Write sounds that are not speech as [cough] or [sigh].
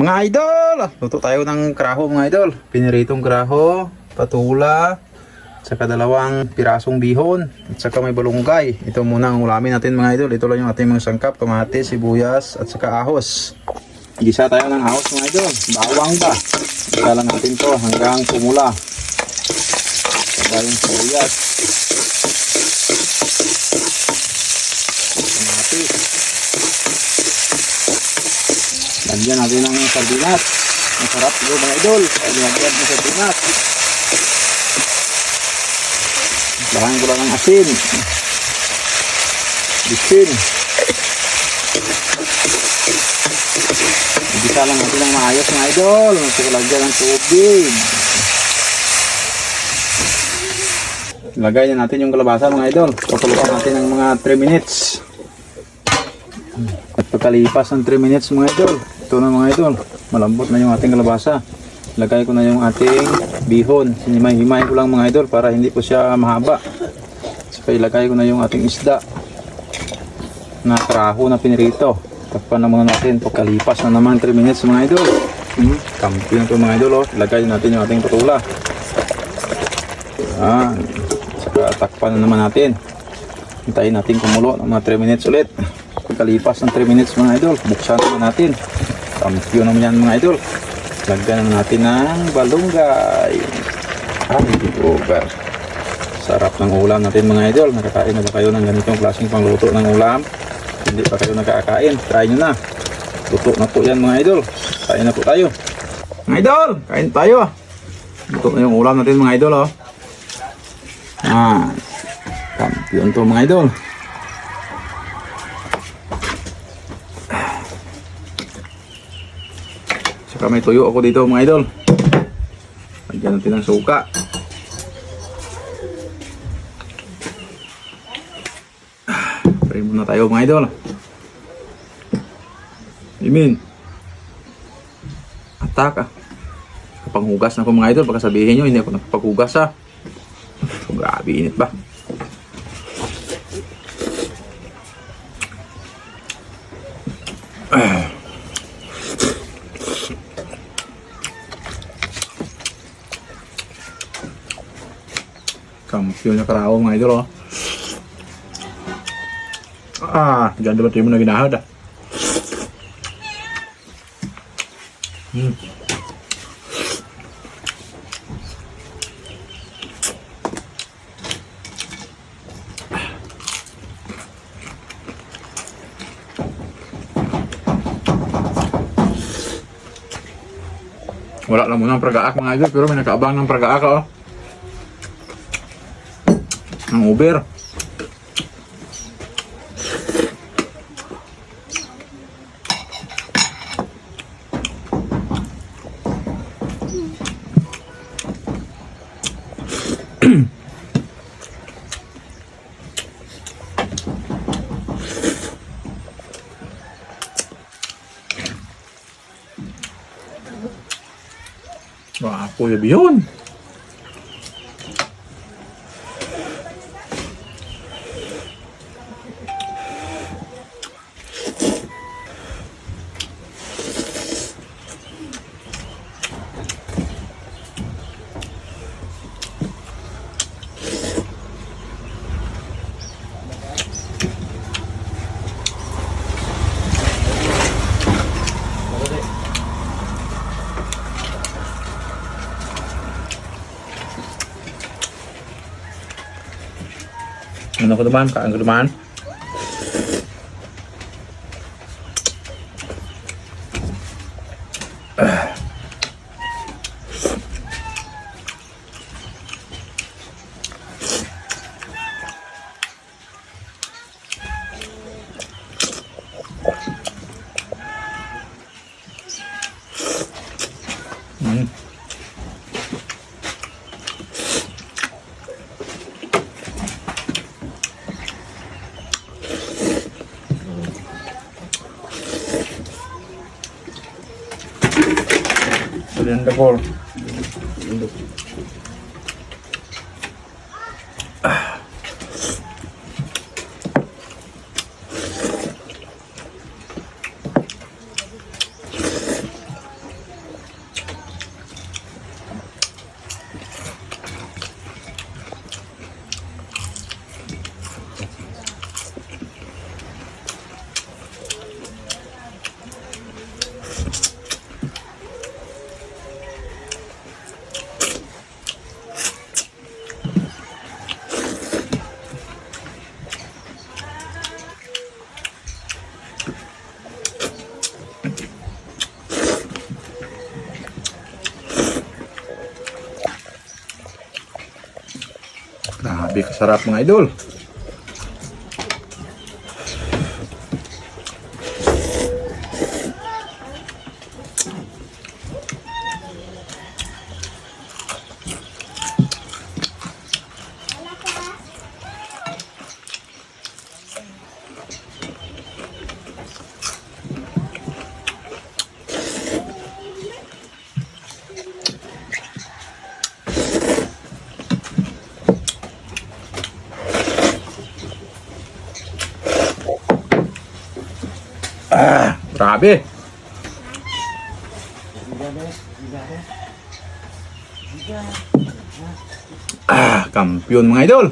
Mga idol, luto tayo ng kraho mga idol. Piniritong kraho, patula, saka dalawang pirasong bihon, at saka may balunggay. Ito muna ang ulamin natin mga idol. Ito lang yung ating mga sangkap, kamatis, sibuyas, at saka ahos. Gisa tayo ng ahos mga idol. Bawang ba? Gisa lang natin to hanggang pumula. Saka yung sibuyas. Kamatis. Lagyan natin ng sardinas. Masarap yun mga idol. Lagyan ng sardinas. Lahan ko lang ng asin. Bisin. Igisa lang natin ng maayos mga idol. Gusto ko lagyan ng tubig. Lagay na natin yung kalabasa mga idol. Pakulukan natin ng mga 3 minutes. At pagkalipas ng 3 minutes mga idol, ito na mga idol, malambot na yung ating kalabasa. Lagay ko na yung ating bihon. Sinimay-himay ko lang mga idol para hindi po siya mahaba. Saka ilagay ko na yung ating isda na kraho na pinirito. Takpan na muna natin pagkalipas na naman 3 minutes mga idol. Hmm, kampiyon to mga idol. Oh. Ilagay natin yung ating patula. Yan. Saka takpan na naman natin. Hintayin natin kumulo ng mga 3 minutes ulit. Pagkalipas ng 3 minutes mga idol, buksan naman natin. Kampiyon naman yan mga idol. Lagyan natin ng balunggay. Ay, bugar. Sarap ng ulam natin mga idol. Nakakain na ba kayo ng ganitong klaseng pangluto ng ulam? Hindi pa kayo nakakain. Try nyo na. Luto na po yan mga idol. Kain na po tayo. Mga idol, kain tayo. Luto na yung ulam natin mga idol oh. Ah, kampiyon to mga idol. Saka may tuyo ako dito mga idol. Lagyan natin ng suka. Pray muna tayo mga idol. Amen. Atak ah. Kapanghugas na ako mga idol. Baka sabihin nyo, hindi ako nakapaghugas ah. Oh, grabe init ba? Kampiyon na karao mga idol oh. Ah, ganda ba tayo mo na ginahad ah. Hmm. Wala lang muna ang pragaak mga idol, pero may nakaabang ng pragaak oh. Ang Uber. [clears throat] Wah, kuya yun. Ano ko naman? Kaan ko naman? രണ്ട് ഉണ്ട് Grabe kasarap mga idol. Ah, grabe. Ah, kampiyon mga idol.